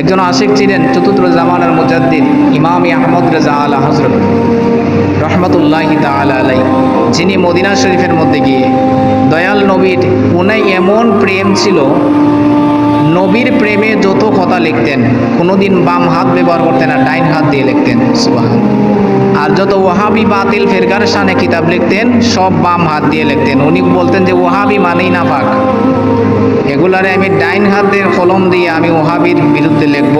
একজন আশিক ছিলেন চতুর্থ জামানার মুজাদ্দিদ, ইমাম আহমদ রেজা আলা হজরত রহমতুল্লাহ তালা আলাই যিনি মদিনা শরীফের মধ্যে গিয়ে দয়াল নবীর উনি এমন প্রেম ছিল, নবীর প্রেমে যত কথা লিখতেন, কোনোদিন বাম হাত ব্যবহার করতেন না ডাইন হাত দিয়ে লিখতেন সুবাহ আর যত ওয়াহাবি বাতিল ফেরকার শানে কিতাব লিখতেন, সব বাম হাত দিয়ে লিখতেন। উনি বলতেন যে, ওয়াহাবি মানেই না পাক এগুলারে আমি ডাইন হাতের কলম দিয়ে আমি ওহাবির বিরুদ্ধে লিখব,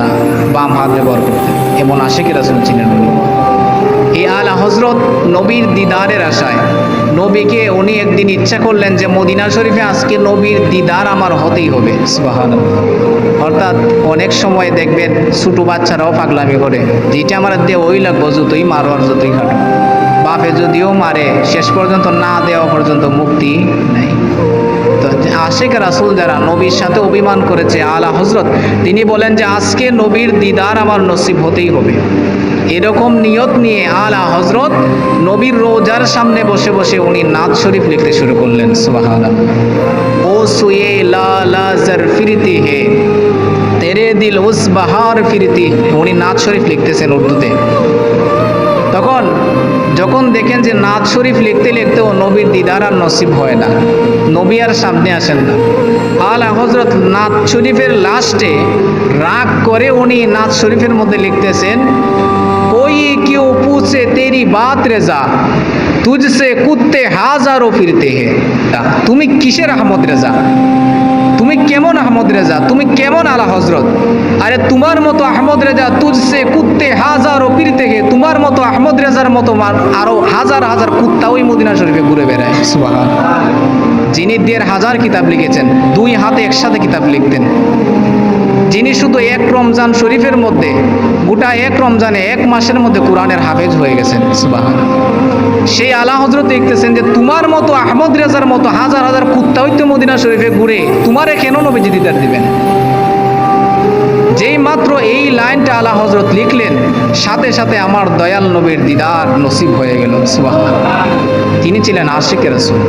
না, বাম হাত ব্যবহার করতেন এমন আশেকের রাসুল ছিলেন উনি। এই আলা হজরত নবীর দিদারের আশায়, নবীকে উনি একদিন ইচ্ছা করলেন যে মদিনা শরীফে আজকে নবীর দিদার আমার হতেই হবে সুবাহান অর্থাৎ অনেক সময় দেখবেন ছোটো বাচ্চারাও পাগলামি করে, যেটা আমার দিয়ে ওই লাগবো, যতই মারো আর যতই খাটো বাপে যদিও মারে, শেষ পর্যন্ত না দেওয়া পর্যন্ত মুক্তি নেই। তো আশেখ রাসুল যারা নবীর সাথে অভিমান করেছে, আলা হজরত তিনি বলেন যে আজকে নবীর দিদার আমার নসিব হতেই হবে। এরকম নিয়ত নিয়ে আলা হজরত নবীর রোজার সামনে বসে বসে উনি নাথ শরীফ লিখতে শুরু করলেন। সুবাহান ও সুয়ে লা ফিরতি হে, তেরে দিল উস বাহার ফিরতি উনি নাথ শরীফ লিখতেছেন উর্দুতে। তখন যখন দেখেন যে নাথ শরীফ লিখতে লিখতেও নবীর দিদার আর নসিব হয় না, নবী আর সামনে আসেন না। আলা হজরত নাথ শরীফের লাস্টে রাগ করে উনি নাথ শরীফের মধ্যে লিখতেছেন, ওই কেউ পুছে তেরি বাত রেজা তুঝসে কুত্তে হাজারো ফিরতে হে। তুমি কিসের আহমদ রেজা? তুমি কেমন আহমদ রেজা? তুমি কেমন আলা হজরত আরে তোমার মতো আহমদ রেজা তুঝসে কুত্তে হাজারো ফিরতে হে। তোমার মতো, আহমদ রেজার মতো আরও হাজার হাজার কুত্তা ওই মদিনা শরীফে ঘুরে বেড়ায়। সুবাহান। যিনি দেড় হাজার কিতাব লিখেছেন, দুই হাতে একসাথে কিতাব লিখতেন। যিনি শুধু এক রমজান শরীফের মধ্যে, গোটা এক রমজানে এক মাসের মধ্যে কোরআনের হাফেজ হয়ে গেছেন। সুবাহান। সেই আলা হজরত দেখতেছেন যে, তোমার মতো আহমদ রেজার মতো হাজার হাজার কুত্তা হইতে মদিনা শরীফে ঘুরে, তোমারে কেন নবীজি দিদার দিবেন? যেই মাত্র এই লাইনটা আলা হজরত লিখলেন সাথে সাথে আমার দয়াল নবীর দিদার নসিব হয়ে গেল সুবাহ তিনি ছিলেন আশিকের রসুল।